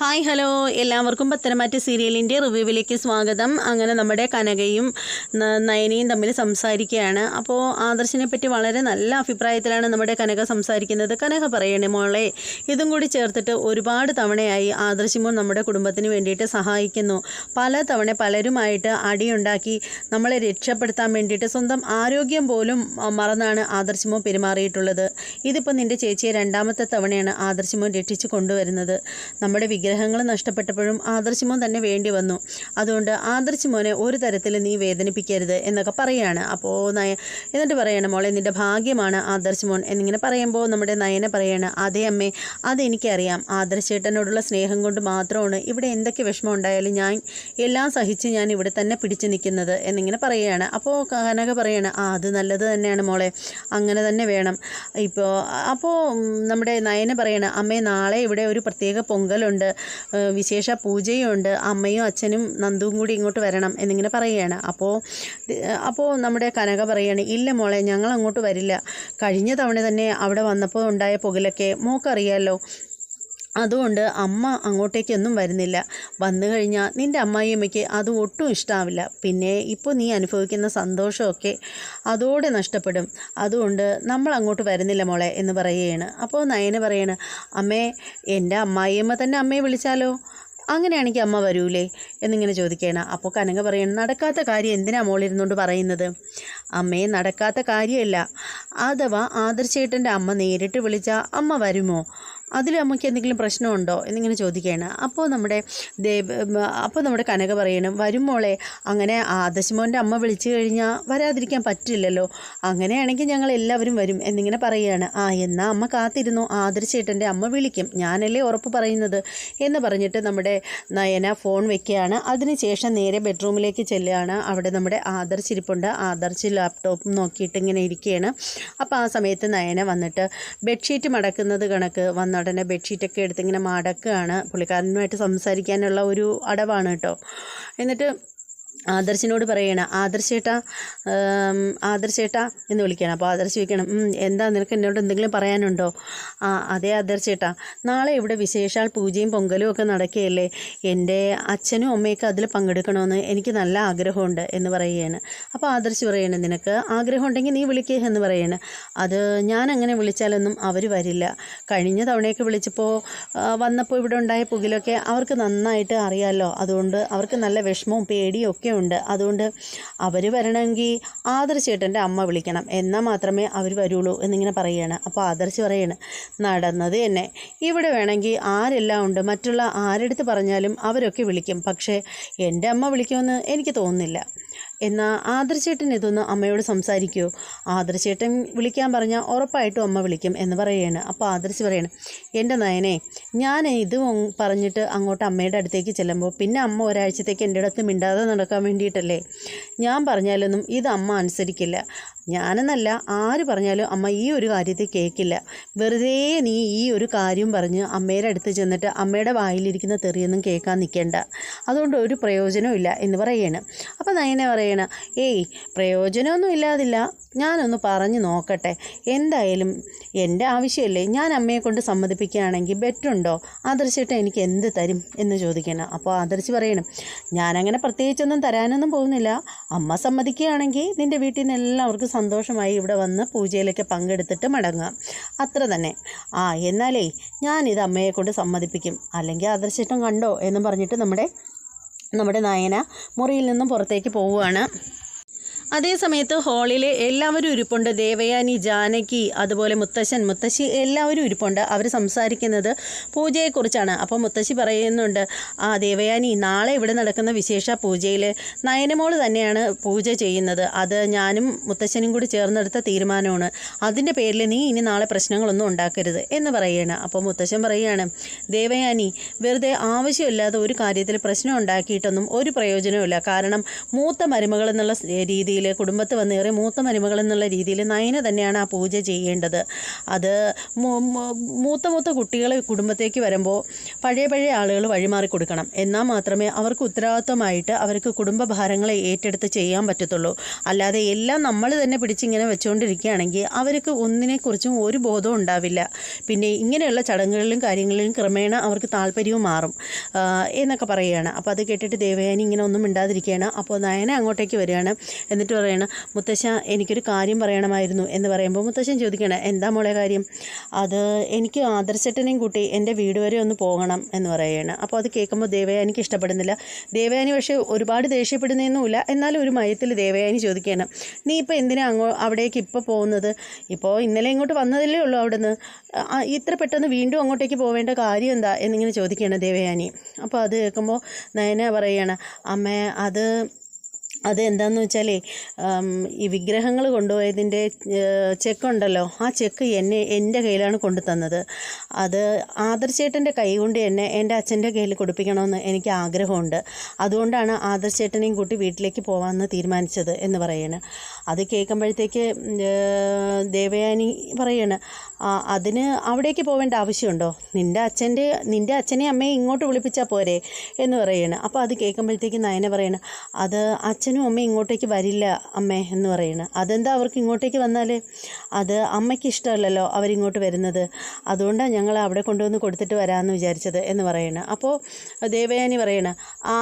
Hi hello. എല്ലാവർക്കും പത്തനംമാറ്റ സീരിയലിന്റെ റിവ്യൂവിലേക്ക് സ്വാഗതം. അങ്ങനെ നമ്മുടെ കനകയും നയനയും തമ്മിൽ സംസാരിക്കുകയാണ്. അപ്പോൾ ആദർശിനെ പറ്റി വളരെ നല്ല അഭിപ്രായത്തിലാണ് നമ്മുടെ കനക സംസാരിക്കുന്നത്. കനക പറയണേ മോളെ ഇതും കൂടി ചേർത്തിട്ട് ഒരുപാട് തവണയായി ആദർശിമോൻ നമ്മുടെ കുടുംബത്തിന് വേണ്ടിയിട്ട് സഹായിക്കുന്നു. പല തവണ പലരുമായിട്ട് അടിയുണ്ടാക്കി നമ്മളെ രക്ഷപ്പെടുത്താൻ വേണ്ടിയിട്ട് സ്വന്തം ആരോഗ്യം പോലും മറന്നാണ് ആദർശിമോൻ പെരുമാറിയിട്ടുള്ളത്. ഇതിപ്പോൾ നിന്റെ ചേച്ചിയെ രണ്ടാമത്തെ തവണയാണ് ആദർശിമോൻ രക്ഷിച്ചു കൊണ്ടുവരുന്നത്. നമ്മുടെ വിഗ്രഹങ്ങൾ നഷ്ടപ്പെട്ടപ്പോഴും ആദർശിമോൻ തന്നെ വേണ്ടി വന്നു. അതുകൊണ്ട് ആദർശിമോനെ ഒരു തരത്തിൽ നീ വേദനിപ്പിക്കരുത് എന്നൊക്കെ പറയാണ്. അപ്പോൾ നയ എന്നിട്ട് പറയണം മോളെ നിന്റെ ഭാഗ്യമാണ് ആദർശിമോൻ. എന്നിങ്ങനെ പറയുമ്പോൾ നമ്മുടെ നയന പറയാണ് അതേ അമ്മേ അതെനിക്കറിയാം. ആദർശേട്ടനോടുള്ള സ്നേഹം കൊണ്ട് മാത്രമാണ് ഇവിടെ എന്തൊക്കെ വിഷമം ഉണ്ടായാലും ഞാൻ എല്ലാം സഹിച്ച് ഞാൻ ഇവിടെ തന്നെ പിടിച്ചു നിൽക്കുന്നത്. എന്നിങ്ങനെ പറയുകയാണ് അപ്പോൾ കനക പറയാണ് ആ അത് നല്ലത് തന്നെയാണ് മോളെ. അങ്ങനെ തന്നെ വേണം. ഇപ്പോൾ അപ്പോൾ നമ്മുടെ നയന പറയണ അമ്മേ നാളെ ഇവിടെ ഒരു പ്രത്യേക പൊങ്കലുണ്ട്. വിശേഷ പൂജയുണ്ട്. അമ്മയും അച്ഛനും നന്ദുവും കൂടി ഇങ്ങോട്ട് വരണം എന്നിങ്ങനെ പറയുകയാണ്. അപ്പോൾ അപ്പോൾ നമ്മുടെ കനക പറയുകയാണ് ഇല്ല മോളെ ഞങ്ങൾ അങ്ങോട്ട് വരില്ല. കഴിഞ്ഞ തവണ തന്നെ അവിടെ വന്നപ്പോൾ ഉണ്ടായ പുകലൊക്കെ മോക്കറിയാലോ. അതുകൊണ്ട് അമ്മ അങ്ങോട്ടേക്കൊന്നും വരുന്നില്ല. വന്നു കഴിഞ്ഞാൽ നിന്റെ അമ്മായിയമ്മയ്ക്ക് അത് ഒട്ടും ഇഷ്ടാവില്ല. പിന്നെ ഇപ്പോൾ നീ അനുഭവിക്കുന്ന സന്തോഷമൊക്കെ അതോടെ നഷ്ടപ്പെടും. അതുകൊണ്ട് നമ്മൾ അങ്ങോട്ട് വരുന്നില്ല മോളെ എന്ന് പറയുകയാണ്. അപ്പോൾ നയന പറയാണ് അമ്മേ എന്റെ അമ്മായിയമ്മ തന്നെ അമ്മയെ വിളിച്ചാലോ? അങ്ങനെയാണെങ്കിൽ അമ്മ വരൂലേ? എന്നിങ്ങനെ ചോദിക്കുകയാണ്. അപ്പോൾ കനങ്ങ പറയണം നടക്കാത്ത കാര്യം എന്തിനാ മോളിരുന്നുകൊണ്ട് പറയുന്നത്? അമ്മയെ നടക്കാത്ത കാര്യമല്ല. അഥവാ ആദർശേട്ടന്റെ അമ്മ നേരിട്ട് വിളിച്ചാൽ അമ്മ വരുമോ? അതിൽ അമ്മയ്ക്ക് എന്തെങ്കിലും പ്രശ്നമുണ്ടോ എന്നിങ്ങനെ ചോദിക്കുകയാണ്. അപ്പോൾ നമ്മുടെ ദേവ് അപ്പോൾ നമ്മുടെ കനക പറയണം വരും മോളെ അങ്ങനെ ആദശമോന്റെ അമ്മ വിളിച്ചു കഴിഞ്ഞാൽ വരാതിരിക്കാൻ പറ്റില്ലല്ലോ. അങ്ങനെയാണെങ്കിൽ ഞങ്ങൾ എല്ലാവരും വരും എന്നിങ്ങനെ പറയുകയാണ്. ആ എന്നാൽ അമ്മ കാത്തിരുന്നു ആദർശേട്ടന്റെ അമ്മ വിളിക്കും ഞാനല്ലേ ഉറപ്പ് പറയുന്നത് എന്ന് പറഞ്ഞിട്ട് നമ്മുടെ നയന ഫോൺ വെക്കുകയാണ്. അതിനുശേഷം നേരെ ബെഡ്റൂമിലേക്ക് ചെല്ലുകയാണ്. അവിടെ നമ്മുടെ ആദർശ് ഇരിപ്പുണ്ട്. ആദർശ് ലാപ്ടോപ്പ് നോക്കിയിട്ട് ഇങ്ങനെ ഇരിക്കുകയാണ്. അപ്പോൾ ആ സമയത്ത് നയന വന്നിട്ട് ബെഡ്ഷീറ്റ് മടക്കുന്നത് കണക്ക് വന്ന ഉടനെ ബെഡ്ഷീറ്റൊക്കെ എടുത്ത് ഇങ്ങനെ മടക്കുകയാണ് പുള്ളിക്കാരനുമായിട്ട് സംസാരിക്കാനുള്ള ഒരു അടവാണ് കേട്ടോ. എന്നിട്ട് ആദർശിനോട് പറയണ ആദർശേട്ടാ ആദർശേട്ട എന്ന് വിളിക്കണം അപ്പോൾ ആദർശ് ചോദിക്കണം എന്താ നിനക്ക് എന്നോട് എന്തെങ്കിലും പറയാനുണ്ടോ? ആ അതേ ആദർശേട്ടാ. നാളെ ഇവിടെ വിശേഷാൽ പൂജയും പൊങ്കലും ഒക്കെ നടക്കുകയല്ലേ? എന്റെ അച്ഛനും അമ്മയൊക്കെ അതിൽ പങ്കെടുക്കണമെന്ന് എനിക്ക് നല്ല ആഗ്രഹമുണ്ട് എന്ന് പറയുകയാണ്. അപ്പോൾ ആദർശ് പറയണം നിനക്ക് ആഗ്രഹം ഉണ്ടെങ്കിൽ നീ വിളിക്കുക എന്ന് പറയണം. അത് ഞാൻ അങ്ങനെ വിളിച്ചാലൊന്നും അവർ വരില്ല. കഴിഞ്ഞ തവണയൊക്കെ വിളിച്ചപ്പോൾ വന്നപ്പോൾ ഇവിടെ ഉണ്ടായ പുകിലൊക്കെ അവർക്ക് നന്നായിട്ട് അറിയാമല്ലോ അതുകൊണ്ട് അവർക്ക് നല്ല വിഷമവും പേടിയും ഒക്കെ ഉണ്ട്. അതുകൊണ്ട് അവർ വരണമെങ്കിൽ ആദർശേട്ടന്റെ അമ്മ വിളിക്കണം. എന്നാൽ മാത്രമേ അവർ വരുള്ളൂ എന്നിങ്ങനെ പറയുകയാണ്. അപ്പോൾ ആദർശ് പറയാണ് നടന്നത് തന്നെ ഇവിടെ വേണമെങ്കിൽ ആരെല്ലാം ഉണ്ട്? മറ്റുള്ള ആരെടുത്ത് പറഞ്ഞാലും അവരൊക്കെ വിളിക്കും. പക്ഷേ എന്റെ അമ്മ വിളിക്കുമെന്ന് എനിക്ക് തോന്നുന്നില്ല. എന്നാൽ ആദർശേട്ടൻ ഇതൊന്ന് അമ്മയോട് സംസാരിക്കുമോ ആദർശേട്ടൻ വിളിക്കാൻ പറഞ്ഞാൽ ഉറപ്പായിട്ടും അമ്മ വിളിക്കും എന്ന് പറയുകയാണ് അപ്പോൾ ആദർശ് പറയണം എന്റെ നയനെ ഞാൻ ഇത് പറഞ്ഞിട്ട് അങ്ങോട്ട് അമ്മയുടെ അടുത്തേക്ക് ചെല്ലുമ്പോൾ പിന്നെ അമ്മ ഒരാഴ്ചത്തേക്ക് എന്റെ അടുത്ത് മിണ്ടാതെ നടക്കാൻ വേണ്ടിയിട്ടല്ലേ? ഞാൻ പറഞ്ഞാലൊന്നും ഇത് അമ്മ അനുസരിക്കില്ല. ഞാനെന്നല്ല ആര് പറഞ്ഞാലും അമ്മ ഈ ഒരു കാര്യത്തെ കേൾക്കില്ല വെറുതെ നീ ഈ ഒരു കാര്യം പറഞ്ഞ് അമ്മയുടെ അടുത്ത് ചെന്നിട്ട് അമ്മയുടെ വായിലിരിക്കുന്ന തെറിയൊന്നും കേൾക്കാൻ നിൽക്കേണ്ട. അതുകൊണ്ട് ഒരു പ്രയോജനവും ഇല്ല എന്ന് പറയാണ്. അപ്പോൾ നയനെ പറയണ? ഏയ് പ്രയോജനമൊന്നും ഇല്ലാതില്ല. ഞാനൊന്ന് പറഞ്ഞു നോക്കട്ടെ. എന്തായാലും എന്റെ ആവശ്യമല്ലേ? ഞാൻ അമ്മയെ കൊണ്ട് സമ്മതിപ്പിക്കുകയാണെങ്കിൽ ബെറ്ററുണ്ടോ ആദർശിട്ട് എനിക്ക് എന്ത് തരും എന്ന് ചോദിക്കണം. അപ്പോൾ ആദർശ് പറയണം ഞാനങ്ങനെ പ്രത്യേകിച്ചൊന്നും തരാനൊന്നും പോകുന്നില്ല. അമ്മ സമ്മതിക്കുകയാണെങ്കിൽ നിന്റെ വീട്ടിൽ നിന്ന് എല്ലാവർക്കും സന്തോഷമായി ഇവിടെ വന്ന് പൂജയിലൊക്കെ പങ്കെടുത്തിട്ട് മടങ്ങാം. അത്ര തന്നെ. ആ എന്നാലേ ഞാനിത് അമ്മയെ കൊണ്ട് സമ്മതിപ്പിക്കും. അല്ലെങ്കിൽ ആദർശിഷ്ടം കണ്ടോ? എന്നും പറഞ്ഞിട്ട് നമ്മുടെ നമ്മുടെ നയന മുറിയിൽ നിന്നും പുറത്തേക്ക് പോവുകയാണ്. അതേ സമയത്ത് ഹാളിലെ എല്ലാവരും ഇരിപ്പുണ്ട്. ദേവയാനി ജാനകി അതുപോലെ മുത്തശ്ശൻ. മുത്തശ്ശി എല്ലാവരും ഇരിപ്പുണ്ട്. അവർ സംസാരിക്കുന്നത് പൂജയെക്കുറിച്ചാണ്. അപ്പോൾ മുത്തശ്ശി പറയുന്നുണ്ട് ആ ദേവയാനി നാളെ ഇവിടെ നടക്കുന്ന വിശേഷ പൂജയിൽ നയനമോൾ തന്നെയാണ് പൂജ ചെയ്യുന്നത്. അത് ഞാനും മുത്തശ്ശനും കൂടി ചേർന്നെടുത്ത തീരുമാനമാണ്. അതിന്റെ പേരിൽ നീ ഇനി നാളെ പ്രശ്നങ്ങളൊന്നും ഉണ്ടാക്കരുത് എന്ന് പറയുകയാണ്. അപ്പോൾ മുത്തശ്ശൻ പറയുകയാണ് ദേവയാനി വെറുതെ ആവശ്യമില്ലാതെ ഒരു കാര്യത്തിൽ പ്രശ്നം ഉണ്ടാക്കിയിട്ടൊന്നും ഒരു പ്രയോജനവുമില്ല. കാരണം മൂത്ത മരുമകൾ എന്നുള്ള രീതിയിൽ രീതിയിൽ കുടുംബത്ത് വന്നേറെ മൂത്ത മരുമകൾ എന്നുള്ള രീതിയിൽ നയന തന്നെയാണ് ആ പൂജ ചെയ്യേണ്ടത്. അത് മൂത്ത മൂത്ത കുട്ടികൾ കുടുംബത്തേക്ക് വരുമ്പോൾ പഴയ പഴയ ആളുകൾ വഴിമാറി കൊടുക്കണം. എന്നാൽ മാത്രമേ അവർക്ക് ഉത്തരവാദിത്വമായിട്ട് അവർക്ക് കുടുംബ ഭാരങ്ങളെ ഏറ്റെടുത്ത് ചെയ്യാൻ പറ്റത്തുള്ളൂ. അല്ലാതെ എല്ലാം നമ്മൾ തന്നെ പിടിച്ചിങ്ങനെ വെച്ചുകൊണ്ടിരിക്കുകയാണെങ്കിൽ അവർക്ക് ഒന്നിനെക്കുറിച്ചും ഒരു ബോധവും ഉണ്ടാവില്ല. പിന്നെ ഇങ്ങനെയുള്ള ചടങ്ങുകളിലും കാര്യങ്ങളിലും ക്രമേണ അവർക്ക് താല്പര്യവും മാറും. എന്നൊക്കെ പറയുകയാണ്. അപ്പോൾ അത് കേട്ടിട്ട് ദേവയാനി ഇങ്ങനെ ഒന്നും മിണ്ടാതിരിക്കുകയാണ്. അപ്പോൾ നയന അങ്ങോട്ടേക്ക് വരികയാണ്. എന്നിട്ട് പറയണം മുത്തശ്ശ എനിക്കൊരു കാര്യം പറയണമായിരുന്നു. എന്ന് പറയുമ്പോൾ മുത്തശ്ശൻ ചോദിക്കണം എന്താ മോളെ കാര്യം? അത് എനിക്ക് ആദർശട്ടനെയും കൂട്ടി എന്റെ വീട് വരെ ഒന്ന് പോകണം എന്ന് പറയുകയാണ് അപ്പോൾ അത് കേൾക്കുമ്പോൾ ദേവയാനിക്ക് ഇഷ്ടപ്പെടുന്നില്ല. ദേവയാനി പക്ഷേ ഒരുപാട് ദേഷ്യപ്പെടുന്നൊന്നുമില്ല. എന്നാലും ഒരു മയത്തിൽ ദേവയാനി ചോദിക്കുകയാണ് നീ ഇപ്പോൾ എന്തിനാ അങ്ങോ അവിടേക്ക് ഇപ്പോൾ പോകുന്നത്? ഇപ്പോൾ ഇന്നലെ ഇങ്ങോട്ട് വന്നതല്ലേ ഉള്ളൂ അവിടുന്ന്? ഇത്ര പെട്ടെന്ന് വീണ്ടും അങ്ങോട്ടേക്ക് പോവേണ്ട കാര്യം എന്താ? എന്നിങ്ങനെ ചോദിക്കുകയാണ് ദേവയാനി. അപ്പോൾ അത് കേൾക്കുമ്പോൾ നയന പറയുകയാണ് അമ്മേ അത് അത് എന്താണെന്ന് വെച്ചാലേ ഈ വിഗ്രഹങ്ങൾ കൊണ്ടുപോയതിന്റെ ചെക്കുണ്ടല്ലോ ആ ചെക്ക് എന്നെ എന്റെ കയ്യിലാണ് കൊണ്ടു തന്നത് അത് ആദർശേട്ടന്റെ കൈ കൊണ്ട് തന്നെ എന്റെ അച്ഛന്റെ കയ്യിൽ കൊടുപ്പിക്കണമെന്ന് എനിക്ക് ആഗ്രഹമുണ്ട്. അതുകൊണ്ടാണ് ആദർശേട്ടനെയും കൂട്ടി വീട്ടിലേക്ക് പോകാമെന്ന് തീരുമാനിച്ചത് എന്ന് പറയണ്. അത് കേൾക്കുമ്പോഴത്തേക്ക് ദേവയാനി പറയാണ് "ആ, അതിന് അവിടേക്ക് പോവേണ്ട ആവശ്യമുണ്ടോ? നിന്റെ അച്ഛന്റെ നിന്റെ അച്ഛനെയും അമ്മയെ ഇങ്ങോട്ട് വിളിപ്പിച്ചാൽ പോരെ എന്ന് പറയാണ്. അപ്പോൾ അത് കേൾക്കുമ്പോഴത്തേക്ക് നയന പറയണം അത് അച്ഛനും അമ്മയും ഇങ്ങോട്ടേക്ക് വരില്ല അമ്മേ എന്ന് പറയണം. അതെന്താ അവർക്ക് ഇങ്ങോട്ടേക്ക് വന്നാൽ അത് അമ്മയ്ക്ക് ഇഷ്ടമല്ലല്ലോ അവരിങ്ങോട്ട് വരുന്നത്. അതുകൊണ്ടാണ് ഞങ്ങൾ അവിടെ കൊണ്ടുവന്ന് കൊടുത്തിട്ട് വരാമെന്ന് വിചാരിച്ചത് എന്ന് പറയണം. അപ്പോൾ ദേവയാനി പറയണം ആ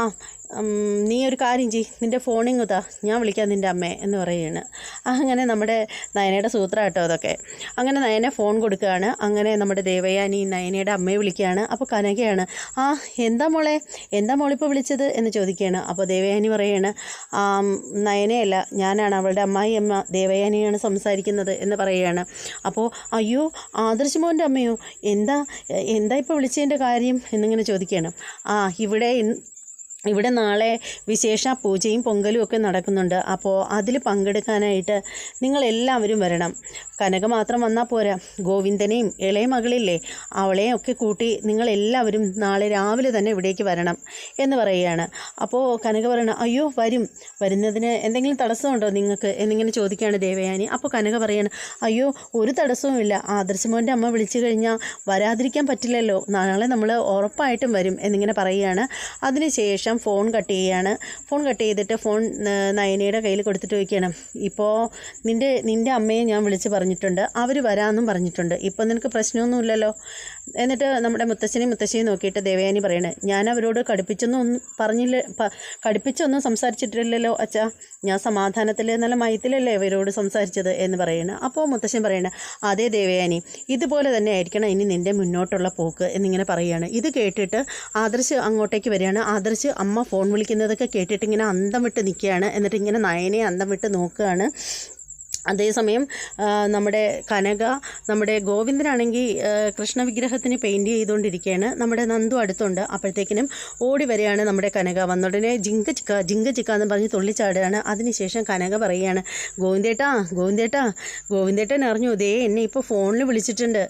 നീ ഒരു കാര്യം ചെയ് നിന്റെ ഫോണിങ് താ. ഞാൻ വിളിക്കാം നിന്റെ അമ്മേ എന്ന് പറയുകയാണ്. അങ്ങനെ നമ്മുടെ നയനയുടെ സൂത്രം കേട്ടോ അതൊക്കെ. അങ്ങനെ നയന ഫോൺ കൊടുക്കുകയാണ്. അങ്ങനെ നമ്മുടെ ദേവയാനി നയനയുടെ അമ്മയെ വിളിക്കുകയാണ്. അപ്പോൾ കനകയാണ് ആ എന്താ മോളെ? എന്താ മോളിപ്പോൾ വിളിച്ചത്? എന്ന് ചോദിക്കുകയാണ്. അപ്പോൾ ദേവയാനി പറയാണ് "ആ, നയനയല്ല. ഞാനാണ് അവളുടെ അമ്മായി അമ്മ. ദേവയാനിയാണ് സംസാരിക്കുന്നത് എന്ന് പറയുകയാണ്. അപ്പോൾ അയ്യോ ആദർശമോന്റെ അമ്മയോ? എന്താ എന്താ ഇപ്പോൾ വിളിച്ചതിന്റെ കാര്യം? എന്നിങ്ങനെ ചോദിക്കുകയാണ്. ആ ഇവിടെ ഇവിടെ നാളെ വിശേഷ പൂജയും പൊങ്കലും ഒക്കെ നടക്കുന്നുണ്ട്. അപ്പോൾ അതിൽ പങ്കെടുക്കാനായിട്ട് നിങ്ങളെല്ലാവരും വരണം. കനക മാത്രം വന്നാൽ പോരാ. ഗോവിന്ദനെയും ഇളയ മകളില്ലേ അവളെയും ഒക്കെ കൂട്ടി നിങ്ങളെല്ലാവരും നാളെ രാവിലെ തന്നെ ഇവിടേക്ക് വരണം എന്ന് പറയുകയാണ്. അപ്പോൾ കനക പറയണം അയ്യോ വരും. വരുന്നതിന് എന്തെങ്കിലും തടസ്സമുണ്ടോ നിങ്ങൾക്ക്? എന്നിങ്ങനെ ചോദിക്കുകയാണ് ദേവയാനി. അപ്പോൾ കനക പറയാണ് അയ്യോ ഒരു തടസ്സവും ഇല്ല. ആദർശമോന്റെ അമ്മ വിളിച്ചു കഴിഞ്ഞാൽ വരാതിരിക്കാൻ പറ്റില്ലല്ലോ. നാളെ നമ്മൾ ഉറപ്പായിട്ടും വരും എന്നിങ്ങനെ പറയുകയാണ്. അതിനുശേഷം ഫോൺ കട്ട് ചെയ്യുകയാണ് ഫോൺ കട്ട് ചെയ്തിട്ട് ഫോൺ നയനയുടെ കയ്യിൽ കൊടുത്തിട്ട് ചോദിക്കുകയാണ് ഇപ്പോൾ നിന്റെ നിന്റെ അമ്മയെ ഞാൻ വിളിച്ച് പറഞ്ഞിട്ടുണ്ട്. അവർ വരാമെന്നും പറഞ്ഞിട്ടുണ്ട്. ഇപ്പോൾ നിനക്ക് പ്രശ്നമൊന്നുമില്ലല്ലോ. എന്നിട്ട് നമ്മുടെ മുത്തശ്ശനെയും മുത്തശ്ശിയും നോക്കിയിട്ട് ദേവയാനി പറയണേ ഞാൻ അവരോട് കടുപ്പിച്ചൊന്നും പറഞ്ഞില്ല കടുപ്പിച്ചൊന്നും സംസാരിച്ചിട്ടില്ലല്ലോ അച്ഛാ. ഞാൻ സമാധാനത്തിൽ നല്ല മയത്തിലല്ലേ അവരോട് സംസാരിച്ചത്? എന്ന് പറയണ. അപ്പോൾ മുത്തശ്ശൻ പറയണ അതേ ദേവയാനി ഇതുപോലെ തന്നെ ആയിരിക്കണം ഇനി നിന്റെ മുന്നോട്ടുള്ള പോക്ക് എന്നിങ്ങനെ പറയുകയാണ് ഇത് കേട്ടിട്ട് ആദർശ് അങ്ങോട്ടേക്ക് വരികയാണ്. ആദർശ് അമ്മ ഫോൺ വിളിക്കുന്നതൊക്കെ കേട്ടിട്ട് ഇങ്ങനെ അന്തം വിട്ട് നിൽക്കുകയാണ്. എന്നിട്ട് ഇങ്ങനെ നയനെ അന്തം വിട്ട് നോക്കുകയാണ്. അതേസമയം നമ്മുടെ കനക നമ്മുടെ ഗോവിന്ദനാണെങ്കിൽ കൃഷ്ണവിഗ്രഹത്തിന് പെയിന്റ് ചെയ്തുകൊണ്ടിരിക്കുകയാണ് നമ്മുടെ നന്ദു അടുത്തുണ്ട്. അപ്പോഴത്തേക്കിനും ഓടി വരെയാണ് നമ്മുടെ കനക. വന്നുടനെ ജിങ്ക ചിക്ക ജിങ്ക ചിക്ക എന്ന് പറഞ്ഞ് തുള്ളിച്ചാടുകയാണ് അതിനുശേഷം കനക പറയുകയാണ് ഗോവിന്ദേട്ടാ ഗോവിന്ദേട്ടാ ഗോവിന്ദേട്ടൻ അറിഞ്ഞു. ദേ എന്നെ ഇപ്പോൾ ഫോണിൽ വിളിച്ചിട്ടുണ്ട്.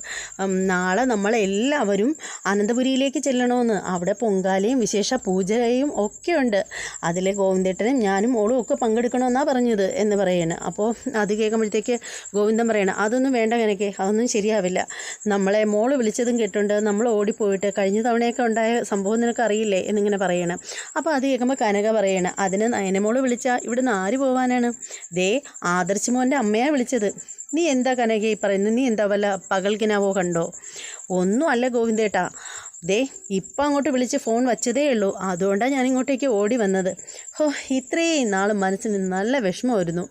നാളെ നമ്മളെല്ലാവരും അനന്തപുരിയിലേക്ക് ചെല്ലണമെന്ന് അവിടെ പൊങ്കാലയും വിശേഷ പൂജയും ഒക്കെ ഉണ്ട്. അതിലെ ഗോവിന്ദേട്ടനും ഞാനും ഓളും ഒക്കെ പങ്കെടുക്കണമെന്നാണ് പറഞ്ഞത് എന്ന് പറയാണ്. അപ്പോൾ അത് കേൾക്കുമ്പോഴത്തേക്ക് ഗോവിന്ദൻ പറയണം അതൊന്നും വേണ്ട എനിക്ക് അതൊന്നും ശരിയാവില്ല. നമ്മളെ മോൾ വിളിച്ചതും കേട്ടുണ്ട് നമ്മൾ ഓടിപ്പോയിട്ട് കഴിഞ്ഞ തവണയൊക്കെ ഉണ്ടായ സംഭവം നിനക്ക് അറിയില്ലേ? എന്നിങ്ങനെ പറയണം. അപ്പോൾ അത് കേൾക്കുമ്പോൾ കനക പറയണം അതിന് നയനമോൾ വിളിച്ചാൽ ഇവിടുന്ന് ആര് പോവാനാണ്? ദേ ആദർശ് മോന്റെ അമ്മയാണ് വിളിച്ചത്. നീ എന്താ കനക ഈ പറയുന്നത് നീ എന്താ വല്ല പകൽക്കിനാവോ കണ്ടോ? ഒന്നും അല്ല ഗോവിന്ദേട്ടാ. ദേ ഇപ്പം അങ്ങോട്ട് വിളിച്ച് ഫോൺ വച്ചതേ ഉള്ളൂ. അതുകൊണ്ടാണ് ഞാൻ ഇങ്ങോട്ടേക്ക് ഓടി വന്നത്. ഹോ ഇത്രയും നാൾ മനസ്സിന് നല്ല വിഷമമായിരുന്നു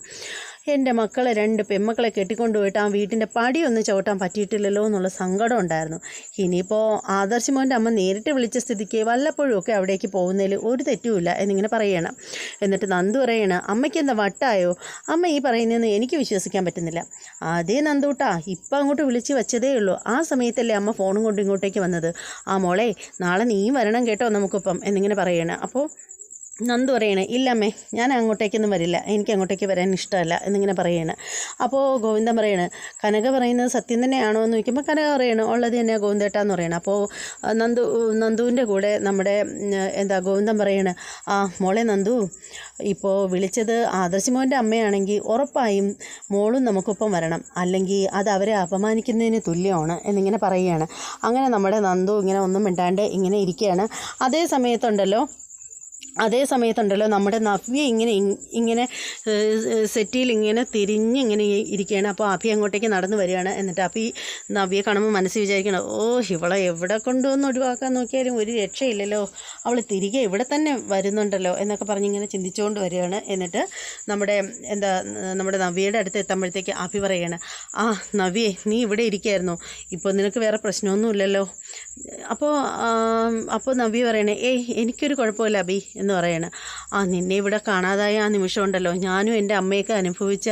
എന്റെ മക്കളെ രണ്ട് പെമ്മക്കളെ കെട്ടിക്കൊണ്ടുപോയിട്ട് ആ വീട്ടിന്റെ പടിയൊന്നും ചവിട്ടാൻ പറ്റിയിട്ടില്ലല്ലോ എന്നുള്ള സങ്കടം ഉണ്ടായിരുന്നു. ഇനിയിപ്പോൾ ആദർശ് മോന്റെ അമ്മ നേരിട്ട് വിളിച്ച സ്ഥിതിക്ക് വല്ലപ്പോഴും ഒക്കെ അവിടേക്ക് പോകുന്നതിൽ ഒരു തെറ്റുമില്ല എന്നിങ്ങനെ പറയണം. എന്നിട്ട് നന്ദു പറയണം അമ്മയ്ക്ക് എന്താ വട്ടായോ? അമ്മ ഈ പറയുന്നതെന്ന് എനിക്ക് വിശ്വസിക്കാൻ പറ്റുന്നില്ല. അതേ നന്ദൂട്ടാ ഇപ്പം അങ്ങോട്ട് വിളിച്ച് വെച്ചതേ ഉള്ളൂ. ആ സമയത്തല്ലേ അമ്മ ഫോണും കൊണ്ട് ഇങ്ങോട്ടേക്ക് വന്നത്. ആ മോളെ നാളെ നീ വരണം കേട്ടോ നമുക്കിപ്പം എന്നിങ്ങനെ പറയണം. അപ്പോൾ നന്ദു പറയണേ ഇല്ലമ്മേ ഞാൻ അങ്ങോട്ടേക്കൊന്നും വരില്ല. എനിക്ക് അങ്ങോട്ടേക്ക് വരാൻ ഇഷ്ടമല്ല എന്നിങ്ങനെ പറയണ. അപ്പോൾ ഗോവിന്ദൻ പറയാണ് കനക പറയുന്നത് സത്യം തന്നെയാണോ? എന്ന് ചോദിക്കുമ്പോൾ കനക പറയണ ഉള്ളത് തന്നെയാണ് ഗോവിന്ദേട്ടാന്ന് പറയണം. അപ്പോൾ നന്ദു നന്ദുവിന്റെ കൂടെ നമ്മുടെ എന്താ ഗോവിന്ദൻ പറയണ ആ മോളെ നന്ദു ഇപ്പോൾ വിളിച്ചത് ആദർശ് മോന്റെ അമ്മയാണെങ്കിൽ ഉറപ്പായും മോളും നമുക്കൊപ്പം വരണം. അല്ലെങ്കിൽ അത് അവരെ അപമാനിക്കുന്നതിന് തുല്യമാണ് എന്നിങ്ങനെ പറയുകയാണ് അങ്ങനെ നമ്മുടെ നന്ദു ഇങ്ങനെ ഒന്നും മിണ്ടാണ്ട് ഇങ്ങനെ ഇരിക്കുകയാണ് അതേ സമയത്തുണ്ടല്ലോ അതേ സമയത്തുണ്ടല്ലോ നമ്മുടെ നവ്യ ഇങ്ങനെ ഇങ്ങനെ സെറ്റിയിൽ ഇങ്ങനെ തിരിഞ്ഞ് ഇങ്ങനെ ഇരിക്കുകയാണ്. അപ്പോൾ അഭി അങ്ങോട്ടേക്ക് നടന്നു വരികയാണ്. എന്നിട്ട് അഭി നവ്യെ കാണുമ്പോൾ മനസ്സിൽ വിചാരിക്കണം ഓ ഇവളെ എവിടെ കൊണ്ടുവന്ന് ഒഴിവാക്കാൻ നോക്കിയാലും ഒരു രക്ഷയില്ലല്ലോ. അവൾ തിരികെ ഇവിടെ തന്നെ വരുന്നുണ്ടല്ലോ എന്നൊക്കെ പറഞ്ഞ് ഇങ്ങനെ ചിന്തിച്ചുകൊണ്ട് വരികയാണ്. എന്നിട്ട് നമ്മുടെ എന്താ നമ്മുടെ നവ്യയുടെ അടുത്ത് എത്തുമ്പോഴത്തേക്ക് അഭി പറയാണ് ആ നവ്യേ നീ ഇവിടെ ഇരിക്കുകയായിരുന്നു ഇപ്പോൾ നിനക്ക് വേറെ പ്രശ്നമൊന്നുമില്ലല്ലോ. അപ്പോൾ അപ്പോൾ നവ്യ പറയണേ ഏയ് എനിക്കൊരു കുഴപ്പമില്ല അബി എന്ന് പറയുന്നത് ആ നിന്നെ ഇവിടെ കാണാതായ ആ നിമിഷം ഉണ്ടല്ലോ. ഞാനും എന്റെ അമ്മയൊക്കെ അനുഭവിച്ച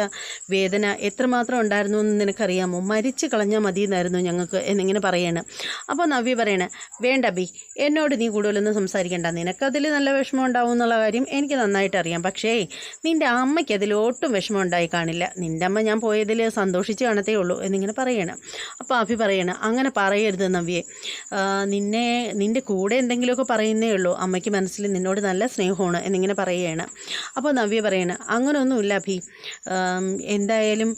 വേദന എത്രമാത്രം ഉണ്ടായിരുന്നു എന്ന് നിനക്കറിയാമോ? മരിച്ചു കളഞ്ഞാൽ മതി എന്നായിരുന്നു ഞങ്ങൾക്ക് എന്നിങ്ങനെ പറയാണ്. അപ്പോൾ നവ്യ പറയണേ വേണ്ട ബി എന്നോട് നീ കൂടുതലൊന്നും സംസാരിക്കണ്ട. നിനക്കതിൽ നല്ല വിഷമം ഉണ്ടാവും എന്നുള്ള കാര്യം എനിക്ക് നന്നായിട്ട് അറിയാം. പക്ഷേ നിന്റെ അമ്മയ്ക്ക് അതിൽ ഒട്ടും വിഷമം ഉണ്ടായി കാണില്ല. നിന്റെ അമ്മ ഞാൻ പോയതിൽ സന്തോഷിച്ച് കാണത്തേ ഉള്ളൂ എന്നിങ്ങനെ പറയണം. അപ്പോൾ അഭി പറയണം അങ്ങനെ പറയരുത് നവ്യെ. നിന്നെ നിന്റെ കൂടെ എന്തെങ്കിലുമൊക്കെ പറയുന്നേ ഉള്ളൂ. അമ്മയ്ക്ക് മനസ്സിൽ നിന്നോട് നല്ല സ്നേഹമാണ് എന്നിങ്ങനെ പറയുകയാണ്. അപ്പോൾ നവ്യ പറയാണ് അങ്ങനെയൊന്നുമില്ല അഭി എന്തായാലും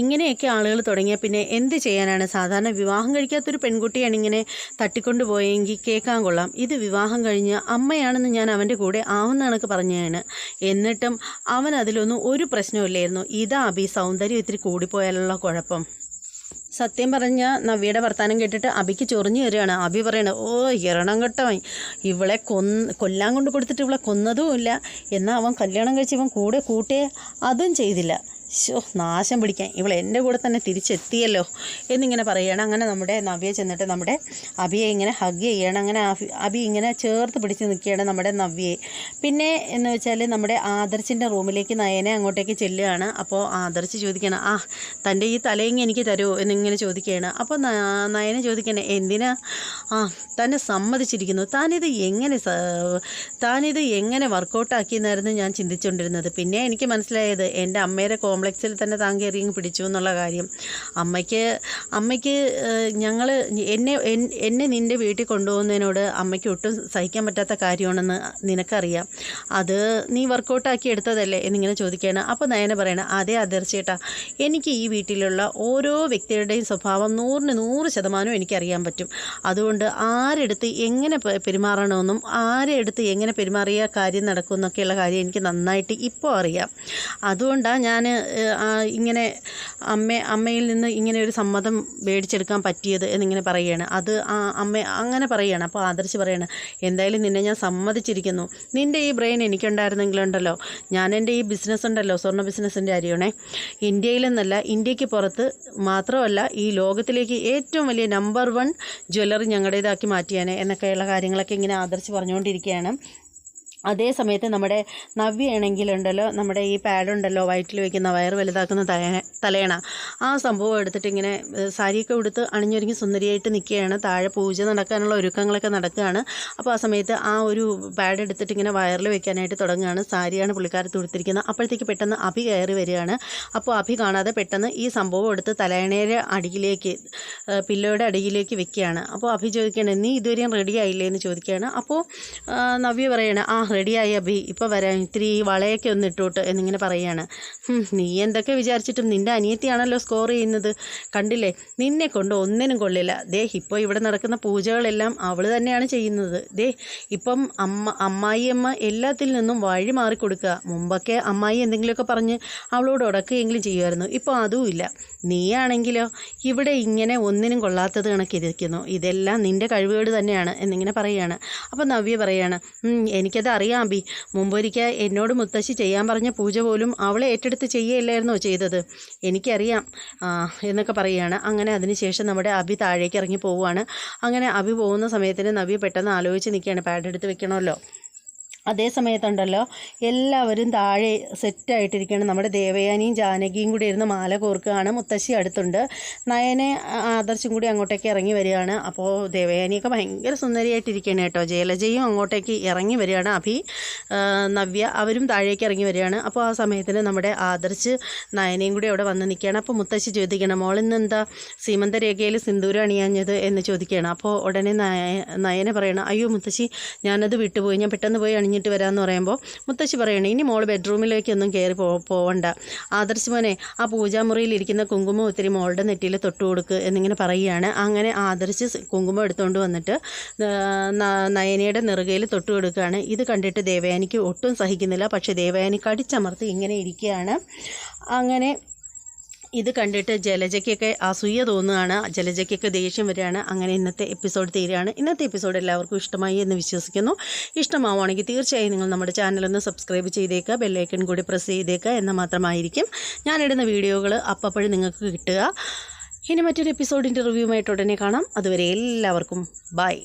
ഇങ്ങനെയൊക്കെ ആളുകൾ തുടങ്ങിയാൽ പിന്നെ എന്ത് ചെയ്യാനാണ്? സാധാരണ വിവാഹം കഴിക്കാത്തൊരു പെൺകുട്ടിയാണ് ഇങ്ങനെ തട്ടിക്കൊണ്ട് പോയെങ്കിൽ കേൾക്കാൻ കൊള്ളാം. ഇത് വിവാഹം കഴിഞ്ഞ് അമ്മയാണെന്ന് ഞാൻ അവന്റെ കൂടെ ആവുന്ന കണക്ക് പറഞ്ഞതാണ് എന്നിട്ടും അവൻ അതിലൊന്നും ഒരു പ്രശ്നമില്ലായിരുന്നു ഇതാ അഭി സൗന്ദര്യം ഇത്തിരി കൂടിപ്പോയാലുള്ള കുഴപ്പം. സത്യം പറഞ്ഞ നവ്യയുടെ വർത്തമാനം കേട്ടിട്ട് അബിക്ക് ചൊറിഞ്ഞു വരികയാണ് അബി പറയണ ഓ ഇറണം കെട്ടവൻ. ഇവളെ കൊന്ന് കൊല്ലാൻ കൊണ്ട് കൊടുത്തിട്ട് ഇവളെ കൊന്നതുമില്ല. എന്നാൽ അവൻ കല്യാണം കഴിച്ച് ഇവൻ കൂടെ കൂട്ടിയേ അതും ചെയ്തില്ല. ശോ നാശം പിടിക്കാൻ. ഇവൾ എന്റെ കൂടെ തന്നെ തിരിച്ചെത്തിയല്ലോ എന്നിങ്ങനെ പറയുകയാണ്. അങ്ങനെ നമ്മുടെ നവ്യ ചെന്നിട്ട് നമ്മുടെ അബിയെ ഇങ്ങനെ ഹഗ് ചെയ്യണം. അങ്ങനെ അബി ഇങ്ങനെ ചേർത്ത് പിടിച്ച് നിൽക്കുകയാണ് നമ്മുടെ നവ്യയെ. പിന്നെ എന്ന് വെച്ചാൽ നമ്മുടെ ആദർശിന്റെ റൂമിലേക്ക് നയനെ അങ്ങോട്ടേക്ക് ചെല്ലുകയാണ്. അപ്പോൾ ആദർശ് ചോദിക്കണം ആ തന്റെ ഈ തലയിങ്ങി എനിക്ക് തരുമോ? എന്നിങ്ങനെ ചോദിക്കുകയാണ്. അപ്പോൾ നയനെ ചോദിക്കണേ എന്തിനാ? ആ തന്നെ സമ്മതിച്ചിരിക്കുന്നു. താനിത് എങ്ങനെ താനിത് എങ്ങനെ വർക്കൗട്ടാക്കിയെന്നായിരുന്നു ഞാൻ ചിന്തിച്ചുകൊണ്ടിരുന്നത് പിന്നെ എനിക്ക് മനസ്സിലായത് എന്റെ അമ്മയുടെ കോംപ്ലക്സിൽ തന്നെ താൻ കയറി പിടിച്ചു എന്നുള്ള കാര്യം. അമ്മയ്ക്ക് അമ്മയ്ക്ക് ഞങ്ങൾ എന്നെ എന്നെ നിന്റെ വീട്ടിൽ കൊണ്ടുപോകുന്നതിനോട് അമ്മയ്ക്ക് ഒട്ടും സഹിക്കാൻ പറ്റാത്ത കാര്യമാണെന്ന് നിനക്കറിയാം. അത് നീ വർക്കൗട്ടാക്കി എടുത്തതല്ലേ എന്നിങ്ങനെ ചോദിക്കുകയാണ്. അപ്പോൾ നയന പറയണം അതേ അതിർച്ചേട്ടാ എനിക്ക് ഈ വീട്ടിലുള്ള ഓരോ വ്യക്തികളുടെയും സ്വഭാവം നൂറിന് നൂറ് ശതമാനം എനിക്കറിയാൻ പറ്റും. അതുകൊണ്ട് ആരെടുത്ത് എങ്ങനെ പെരുമാറണമെന്നും ആരെടുത്ത് എങ്ങനെ പെരുമാറിയ കാര്യം നടക്കുമെന്നൊക്കെയുള്ള കാര്യം എനിക്ക് നന്നായിട്ട് ഇപ്പോൾ അറിയാം. അതുകൊണ്ടാണ് ഞാൻ ഇങ്ങനെ അമ്മ അമ്മയിൽ നിന്ന് ഇങ്ങനെ ഒരു സമ്മതം മേടിച്ചെടുക്കാൻ പറ്റിയത് എന്നിങ്ങനെ പറയുകയാണ്. അത് ആ അമ്മ അങ്ങനെ പറയുകയാണ്. അപ്പോൾ ആദർശ് പറയാണ് എന്തായാലും നിന്നെ ഞാൻ സമ്മതിച്ചിരിക്കുന്നു. നിന്റെ ഈ ബ്രെയിൻ എനിക്കുണ്ടായിരുന്നെങ്കിലുണ്ടല്ലോ. ഞാൻ എന്റെ ഈ ബിസിനസ് ഉണ്ടല്ലോ സ്വർണ ബിസിനസ്സിന്റെ കാര്യമാണേ ഇന്ത്യയിലെന്നല്ല ഇന്ത്യയ്ക്ക് പുറത്ത് മാത്രമല്ല ഈ ലോകത്തിലേക്ക് ഏറ്റവും വലിയ നമ്പർ വൺ ജ്വല്ലറി ഞങ്ങളുടേതാക്കി മാറ്റിയാണ് എന്നൊക്കെയുള്ള കാര്യങ്ങളൊക്കെ ഇങ്ങനെ ആദർശ് പറഞ്ഞുകൊണ്ടിരിക്കുകയാണ്. അതേ സമയത്ത് നമ്മുടെ നവ്യയാണെങ്കിലുണ്ടല്ലോ നമ്മുടെ ഈ പാഡുണ്ടല്ലോ വയറ്റിൽ വയ്ക്കുന്ന വയറ് വലുതാക്കുന്ന തലേണ ആ സംഭവം എടുത്തിട്ട് ഇങ്ങനെ സാരിയൊക്കെ ഉടുത്ത് അണിഞ്ഞൊരുങ്ങി സുന്ദരിയായിട്ട് നിൽക്കുകയാണ്. താഴെ പൂജ നടക്കാനുള്ള ഒരുക്കങ്ങളൊക്കെ നടക്കുകയാണ്. അപ്പോൾ ആ സമയത്ത് ആ ഒരു പാഡ് എടുത്തിട്ട് ഇങ്ങനെ വയറിൽ വെക്കാനായിട്ട് തുടങ്ങുകയാണ്. സാരിയാണ് പുള്ളിക്കാരത്ത് ഉടുത്തിരിക്കുന്നത്. അപ്പോഴത്തേക്ക് പെട്ടെന്ന് അഭി കയറി വരികയാണ്. അപ്പോൾ അഭി കാണാതെ പെട്ടെന്ന് ഈ സംഭവം എടുത്ത് തലേണയുടെ അടിയിലേക്ക് പില്ലോയുടെ അടിയിലേക്ക് വെക്കുകയാണ്. അപ്പോൾ അഭി ചോദിക്കുകയാണ് നീ ഇതുവരെയും റെഡി ആയില്ലേ? എന്ന് ചോദിക്കുകയാണ്. അപ്പോൾ നവ്യ പറയുകയാണ് ആ റെഡിയായി അഭി. ഇപ്പോൾ വരാം ഇത്തിരി വളയൊക്കെ ഒന്ന് ഇട്ടോട്ട് എന്നിങ്ങനെ പറയുകയാണ് നീ എന്തൊക്കെ വിചാരിച്ചിട്ടും നിന്റെ അനിയത്തിയാണല്ലോ സ്കോർ ചെയ്യുന്നത്. കണ്ടില്ലേ? നിന്നെ കൊണ്ട് ഒന്നിനും കൊള്ളില്ല. ദേ ഇപ്പോൾ ഇവിടെ നടക്കുന്ന പൂജകളെല്ലാം അവൾ തന്നെയാണ് ചെയ്യുന്നത്. ദേ ഇപ്പം അമ്മ അമ്മായിയമ്മ എല്ലാത്തിൽ നിന്നും വഴി മാറിക്കൊടുക്കുക. മുമ്പൊക്കെ അമ്മായി എന്തെങ്കിലുമൊക്കെ പറഞ്ഞ് അവളോട് ഉടക്കുകയെങ്കിലും ചെയ്യുമായിരുന്നു. ഇപ്പോൾ അതുമില്ല നീയാണെങ്കിലോ ഇവിടെ ഇങ്ങനെ ഒന്നിനും കൊള്ളാത്തത് കണക്കിരിക്കുന്നു. ഇതെല്ലാം നിന്റെ കഴിവുകേട് തന്നെയാണ് എന്നിങ്ങനെ പറയുകയാണ്. അപ്പോൾ നവ്യ പറയാണ് "ഉം, എനിക്കത് അറിയാം ബി മുമ്പൊരിക്കൽ എന്നോട് മുത്തശ്ശി ചെയ്യാൻ പറഞ്ഞ പൂജ പോലും അവളെ ഏറ്റെടുത്ത് ചെയ്യുകയല്ലായിരുന്നോ ചെയ്തത്? എനിക്കറിയാം. എന്നൊക്കെ പറയുകയാണ്. അങ്ങനെ അതിനുശേഷം നമ്മുടെ അബി താഴേക്ക് ഇറങ്ങി പോവുകയാണ്. അങ്ങനെ അബി പോകുന്ന സമയത്തിന് നവ്യ പെട്ടെന്ന് ആലോചിച്ച് നിൽക്കുകയാണ്. പാഡ് എടുത്ത് വെക്കണമല്ലോ. അതേ സമയത്തുണ്ടല്ലോ എല്ലാവരും താഴെ സെറ്റായിട്ടിരിക്കുകയാണ്. നമ്മുടെ ദേവയാനിയും ജാനകിയും കൂടി ഇരുന്ന് മാല കോർക്കുകയാണ്. മുത്തശ്ശി അടുത്തുണ്ട്. നയനെ ആദർശും കൂടി അങ്ങോട്ടേക്ക് ഇറങ്ങി വരികയാണ്. അപ്പോൾ ദേവയാനിയൊക്കെ ഭയങ്കര സുന്ദരിയായിട്ടിരിക്കുകയാണ് കേട്ടോ. ജയലജയും അങ്ങോട്ടേക്ക് ഇറങ്ങി വരികയാണ്. അഭി നവ്യ അവരും താഴേക്ക് ഇറങ്ങി വരികയാണ്. അപ്പോൾ ആ സമയത്തിന് നമ്മുടെ ആദർശ് നയനയും കൂടി അവിടെ വന്ന് നിൽക്കുകയാണ്. അപ്പോൾ മുത്തശ്ശി ചോദിക്കണം മോൾ ഇന്ന് എന്താ സീമന്തരേഖയിൽ സിന്ദൂരം അണിയാഞ്ഞത്? എന്ന് ചോദിക്കുകയാണ്. അപ്പോൾ ഉടനെ നയ നയനെ പറയണം അയ്യോ മുത്തശ്ശി ഞാനത് വിട്ടുപോയി. ഞാൻ പെട്ടെന്ന് പോയി അണിഞ്ഞിട്ട് വരാമെന്ന് പറയുമ്പോൾ മുത്തശ്ശി പറയണേ ഇനി മോൾ ബെഡ്റൂമിലേക്കൊന്നും കയറി പോ പോവണ്ട. ആദർശ് മോനെ ആ പൂജാമുറിയിൽ ഇരിക്കുന്ന കുങ്കുമം ഒത്തിരി മോളുടെ നെറ്റിയിൽ തൊട്ട് കൊടുക്ക് എന്നിങ്ങനെ പറയുകയാണ്. അങ്ങനെ ആദർശ് കുങ്കുമം എടുത്തുകൊണ്ട് വന്നിട്ട് നയനയുടെ നെറുകയിൽ തൊട്ട് കൊടുക്കുകയാണ്. ഇത് കണ്ടിട്ട് ദേവയാനിക്ക് ഒട്ടും സഹിക്കുന്നില്ല. പക്ഷേ ദേവയാനി കടിച്ചമർത്തി ഇങ്ങനെ ഇരിക്കുകയാണ്. അങ്ങനെ ഇത് കണ്ടിട്ട് ജലജയ്ക്കൊക്കെ അസൂയ തോന്നുകയാണ്. ജലജയ്ക്കൊക്കെ ദേഷ്യം വരികയാണ്. അങ്ങനെ ഇന്നത്തെ എപ്പിസോഡ് തീരുകയാണ്. ഇന്നത്തെ എപ്പിസോഡ് എല്ലാവർക്കും ഇഷ്ടമായി എന്ന് വിശ്വസിക്കുന്നു. ഇഷ്ടമാവുകയാണെങ്കിൽ തീർച്ചയായും നിങ്ങൾ നമ്മുടെ ചാനലൊന്ന് സബ്സ്ക്രൈബ് ചെയ്തേക്കുക ബെല്ലൈക്കൺ കൂടി പ്രസ് ചെയ്തേക്കുക എന്ന് മാത്രമായിരിക്കും ഞാനിടുന്ന വീഡിയോകൾ അപ്പപ്പോഴും നിങ്ങൾക്ക് കിട്ടുക. ഇനി മറ്റൊരു എപ്പിസോഡിന്റെ റിവ്യൂമായിട്ട് ഉടനെ കാണാം. അതുവരെ എല്ലാവർക്കും ബൈ